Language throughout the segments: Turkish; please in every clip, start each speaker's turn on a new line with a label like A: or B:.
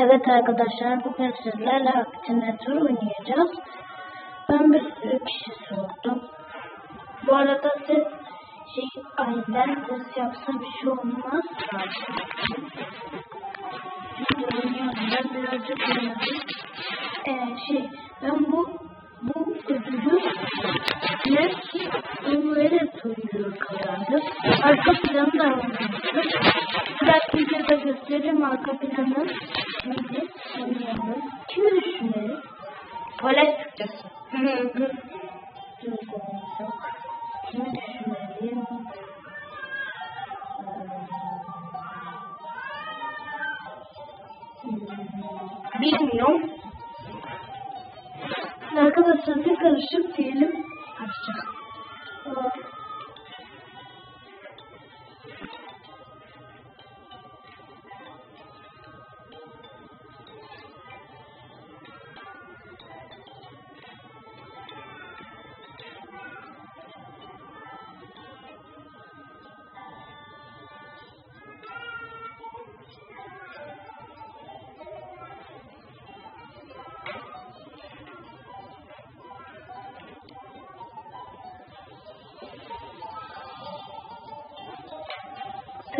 A: Evet arkadaşlar bugün sizlerle Aktinatör oynayacağız. Ben bir sürü kişi sordum. Bu arada siz şey aynen ses yapsa bir şey olmaz. Ben birazcık oynadım. Ee, şey ben bu bu ödülü Messi Ömer'e soruyor kazandı. Arka planı da almıştır. Biraz gösteririm arka planı. Şimdi oynayalım. Kimi düşünelim?
B: Tuvalet Türkçesi.
A: Kimi düşünelim?
B: Bilmiyorum.
A: Arkadaşlar bir karışık diyelim. Açacağım.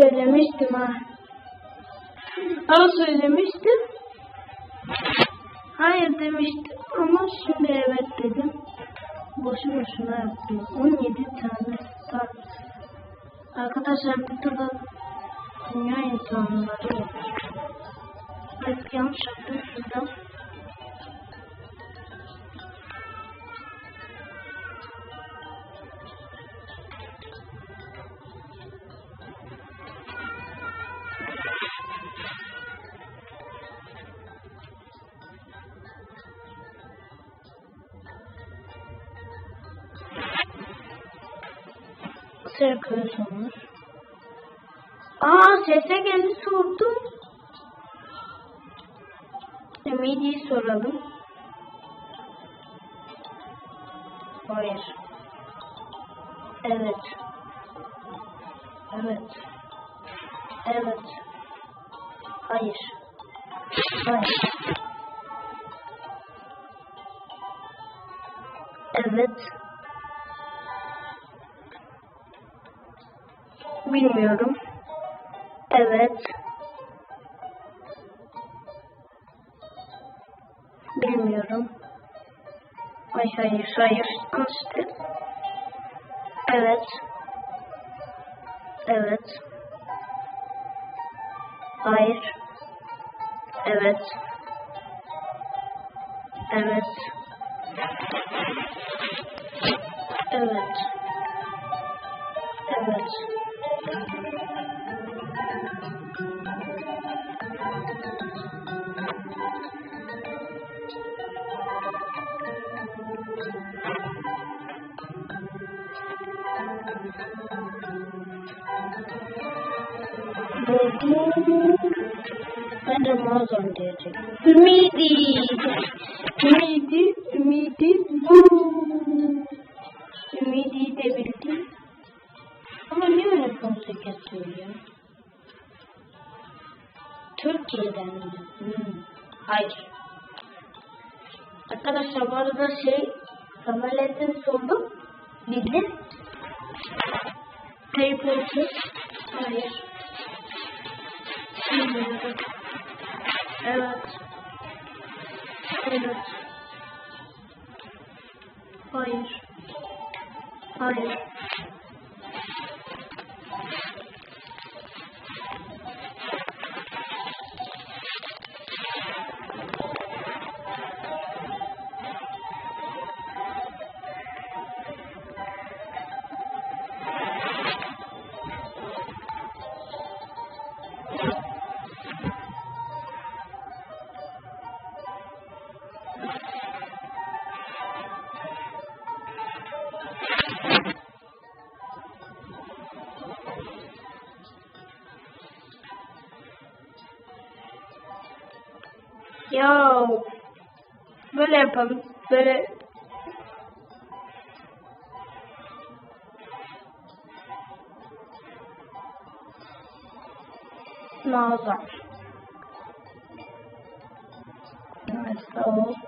A: Söylemiştim ha. Ama söylemiştim. Hayır demiştim ama şimdi evet dedim. Boşu boşuna yaptım. 17 tane start. Arkadaşlar burada da dünya insanları var. Evet yanlış yaptım. Sırkı sormuş. Aa sese geldi sordum. Ümidi'yi soralım. Hayır. Evet. Evet. Evet. Hayır. Hayır. Evet. Bilmiyorum. Evet. Bilmiyorum. Ay hayır hayır. Yanlıştı. Evet. Evet. Hayır. Evet. Evet. Evet. Evet. De mağazam diyecek. Ümidi. Ümidi. Ümidi. Buu. Ümidi konseket söylüyor? Türkiye'den mi? Hmm. Hayır. Arkadaşlar bu arada şey Kamalettin sordum. Harry Potter. Hayır. Bilmiyorum. Evet. Evet. Hayır. Hayır. Ya böyle yapalım. Böyle mağaza. Evet,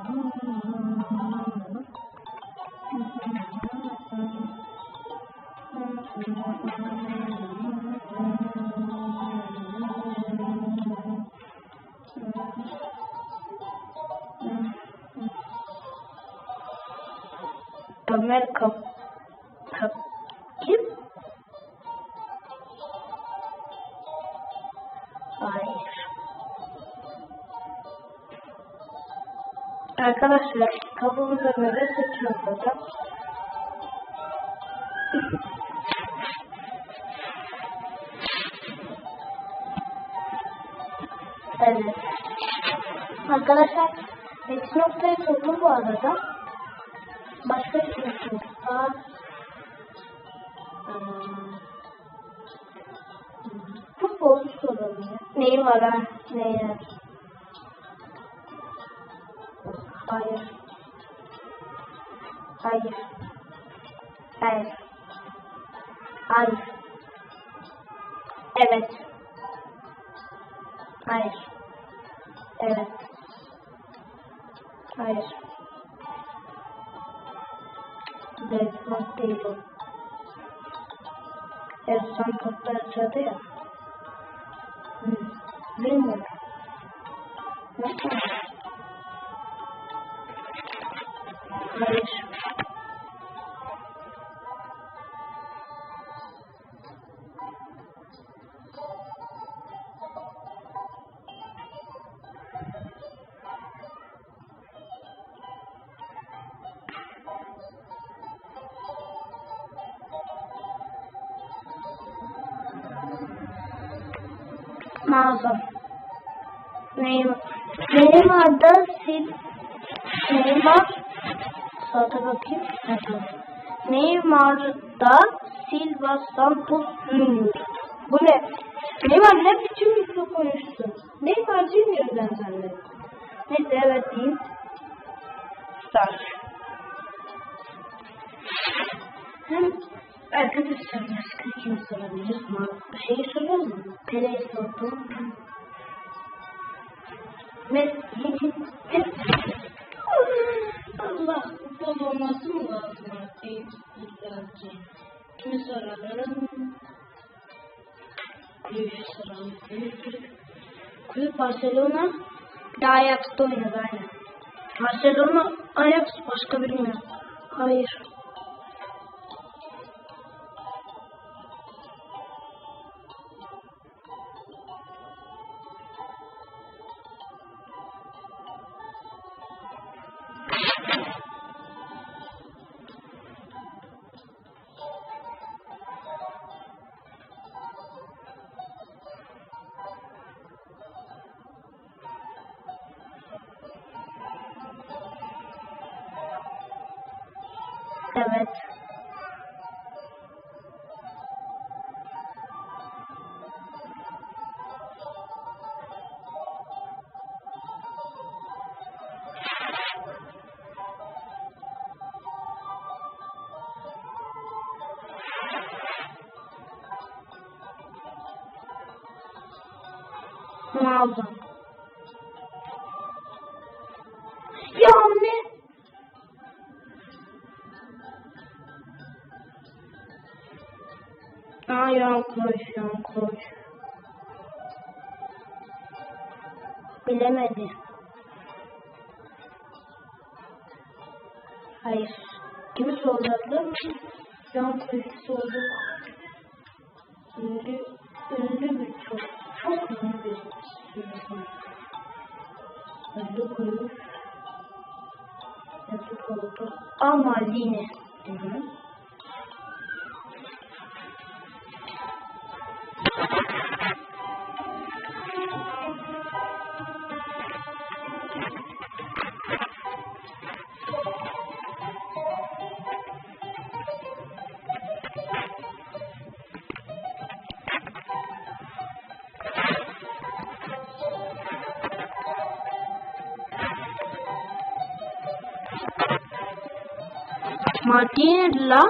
A: Ömer kap, kap kim? Hayır. Arkadaşlar kabımıza göre seçiyoruz hocam. Evet. Arkadaşlar eksi noktayı sordum bu arada. Başka bir şey var. Hmm. Futbol soralım ya. Neyi var ha? Neyi? Hayır. Hayır. Hayır. Hayır. Evet. Hayır. Evet. Hayır. that it's not stable. There's some compressor there. Hmm. Remote. Nothing. Nice. Mağaza. Neyim? Neymar'da sil Neymar Saate bakayım. Neymar'da Silva Santos Junior. Bu ne? Neymar ne biçim mikro konuştu? Neymar Junior ben zannettim. Neyse evet diyeyim. Start. Hem arkadaşlar başka kim sorabiliriz? Ma- Şeyi soralım mı? Pele'yi sordum. Messi.
B: Allah futbol olması mı lazım artık? Kimi soralım? Kulübü soralım.
A: Kulüp Barcelona. Bir de Ajax'ta oynadı aynen. Barcelona, Ajax başka bilmiyorum. Hayır. Ronaldo. Ya ne? Aa yan koş. Bilemedi. Hayır. Kimi soracaktı? Yan koşu sorduk. Ünlü, ünlü bir çok, çok ünlü bir insan. Ünlü koyuş. Yazık oldu. Ama yine. Maldini la.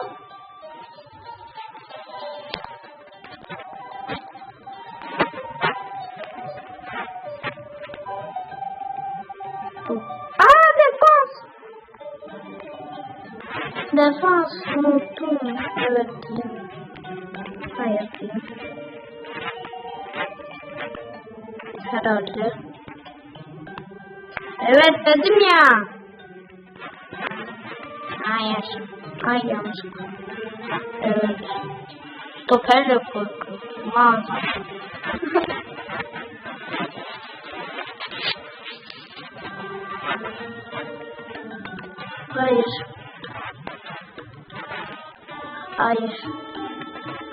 A: Aa defans. Defans unuttum. Evet. Hayır. Herhalde. Evet dedim ya. Ay yanlış. Evet. Stoperle korkulmaz. Hayır. Hayır.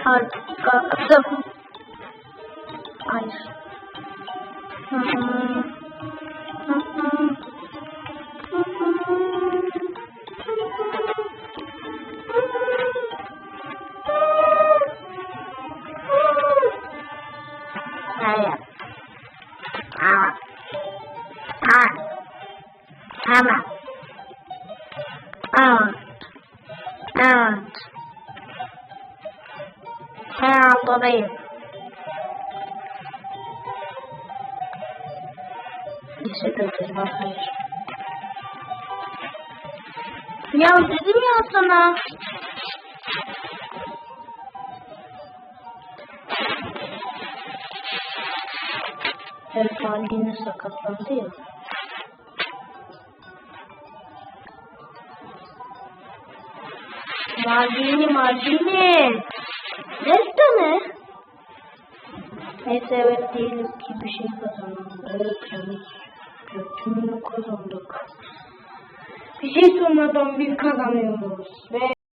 A: Arkadım. Hayır. Hı Evet. Herhalde değil. Teşekkür ederim. Hayır. Ya dedim ya sana. Evet, Maldini sakatlandı ya. Maldini, Maldini. Neyse ne? Neyse evet değiliz ki bir şey kazanalım. Evet canım. Tümünü kazandık. Bir şey sormadan bir kazanıyoruz. Ve